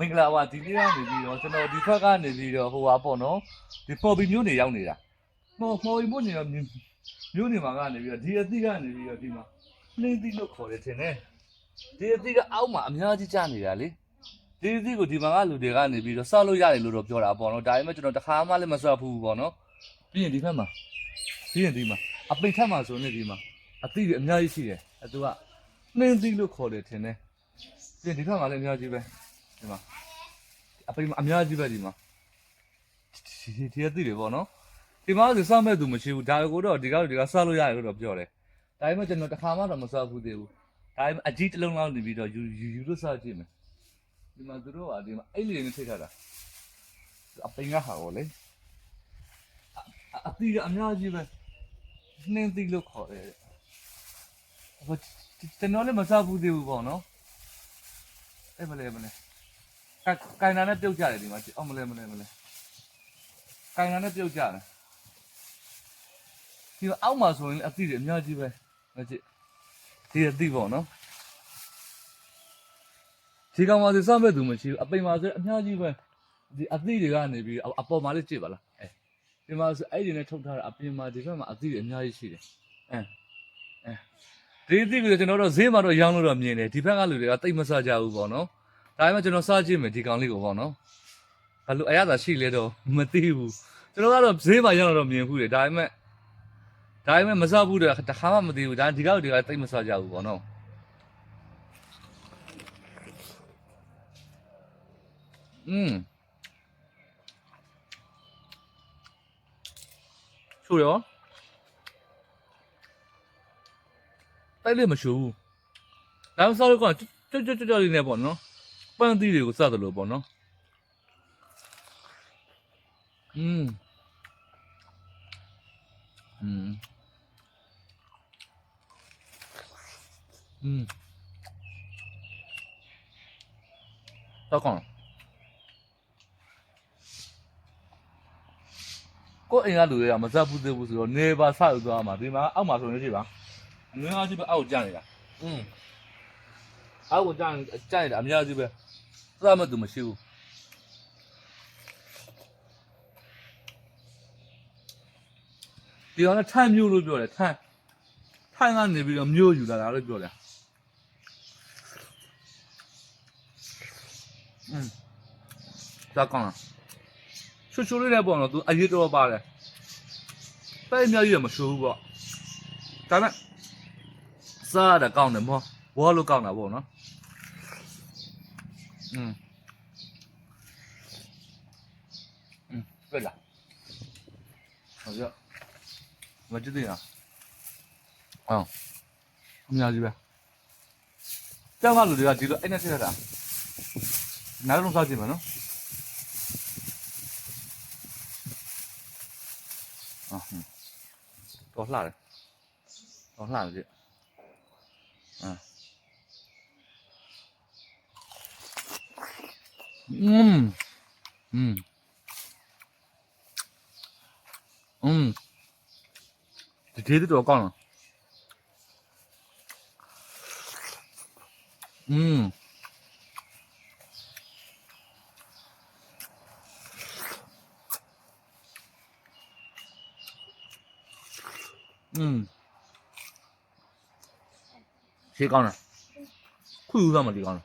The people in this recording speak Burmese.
မင်္ဂလာပါဒီနေ့ကနေပြီးတော့ကျွန်တော်ဒီဘက်ကနေပြီးတော့ဟိုပါပေါ့နော်ဒီပေါ်ဘီမျိုးနေရောက်နေတာမော်မော်ဘီမျိုးနေတော့မျိုးနေမှာကနေပြီးတော့ဒီအသီးကနေပြီးတော့ဒီမှာနှင်းသီးလို့ခေါ်တယ်ထင်တယ်ဒီအသီးကအောက်မှာအများကြီးကျနေတာလေဒီအသီးကိုဒီမှာကလူတွေကနေပြီးတော့စောက်လို့ရတယ်လို့တော့ပြောတာပေါ့နော်ဒါပေမဲ့ကျွန်တော်တခါမှလည်းမစောက်ဘူးပေါ့နော်ပြီးရင်ဒီဘက်မှာပြီးရင်ဒီမှာအပိတ်ထက်မှာဆိုနေဒီမှာအသီးတွေအများကြီးရှိတယ်အဲသူကနှင်းသီးလို့ခေါ်တယ်ထင်တယ်ပြီးရင်ဒီဘက်မှာလည်းအများကြီးပဲ ဒီမှာအပိမအများကြီးပဲဒီမှာဒီဒီအသိတွေပေါ့နော်ဒီမှာဆိုစောင့်မဲ့သူမရှိဘူးဒါကိုတော့ဒီကောက်ဒီကစောက်လို့ရတယ်လို့တော့ပြောတယ်ဒါပေမဲ့ကျွန်တော်တစ်ခါမှတော့မစောက်ဘူးသေးဘူးဒါပေမဲ့အကြီးတစ်လုံးလောက်နေပြီးတော့ယူယူယူလို့စောက်ကြည့်မယ်ဒီမှာသူတို့ကဒီမှာအဲ့လေးနဲ့ထိထားတာအပိငါဟာကိုလေအအသီးကအများကြီးပဲနှင်းသီးလို့ခေါ်တယ်ဟိုကျွန်တော်လည်းမစောက်ဘူးသေးဘူးပေါ့နော်အဲ့မလဲမလဲ ကိုင်ကိုင်နာနဲ့ပြုတ်ကြတယ်ဒီမှာအော်မလဲမလဲမလဲကိုင်နာနဲ့ပြုတ်ကြတယ်ဒီအောက်မှာဆိုရင်အသီးတွေအများကြီးပဲမကြည့်ဒီအသီးပေါ့နော်ဒီကောင်မှာစစမဲ့သူမရှိဘူးအပိန်မှာဆိုအများကြီးပဲဒီအသီးတွေကနေပြီးအပေါ်မှာလေးကြည့်ပါလားအဲဒီမှာဆိုအဲ့ဒီနဲ့ထုတ်ထားတာအပြင်မှာဒီဘက်မှာအသီးတွေအများကြီးရှိတယ်အဲအဲဒီအသီးကိုကျွန်တော်တို့ဈေးမှာတော့ရောင်းလို့တော့မြင်တယ်ဒီဘက်ကလူတွေကတိတ်မဆကြဘူးပေါ့နော် ဒါပေမဲ့ကျွန်တော်စားကြည့်မယ်ဒီကောင်လေးကိုပေါ့နော်ဘယ်လိုအရသာရှိလဲတော့မသိဘူးကျွန်တော်ကတော့ဈေးမှာရောက်တော့မြင်ဘူးလေဒါပေမဲ့ဒါပေမဲ့မစားဘူးတဲ့တခါမှမသိဘူးဒါဒီကောင်တွေကတိတ်မစားကြဘူးပေါ့နော်อืมချိုးရောတိုက်လို့မချိုးဘူးဒါမှမဟုတ်တော့ကျွတ်ကျွတ်ကျွတ်ကျွတ်လေးနဲ့ပေါ့နော် ပန်းသီးတွေကိုစသလိုပေါ့နော်อืมอืมอืมတော့ကောင်းကိုယ်အိမ်ကလူတွေကမစပ်ဘူးသေးဘူးဆိုတော့နေပါဆောက်သွားမှာဒီမှာအောက်မှာဆိုရင်ကြည့်ပါငွေအားကြီးပဲအောက်ကျနေတာอืมအောက်ကိုကျကျနေတာအများကြီးပဲ သတ်မှတ်သူမရှိဘူးဒီကောင်ကထိုင်မျိုးလို့ပြောတယ်ထိုင်ထိုင်ကနေပြီးတော့မျိုးယူလာတာလို့ပြောတယ်อืมဒါကောင်းလားချူချူလေးနဲ့ပေါ့နော်သူအရေးတော်ပါတယ်ပဲအများကြီးတော့မရှိဘူးပေါ့ဒါပေမဲ့စားရတာကောင်းတယ်မောဘောလို့ကောင်းတာပေါ့နော် 嗯，嗯，对了，好像我记得呀，啊，我们家这边，这样话路的话，记得哎，那是啥？哪种烧鸡嘛呢？啊，嗯，多辣的，多辣的这，嗯。 嗯，嗯，嗯，直接都要干了。嗯，嗯，谁干了？会有那吗的干了？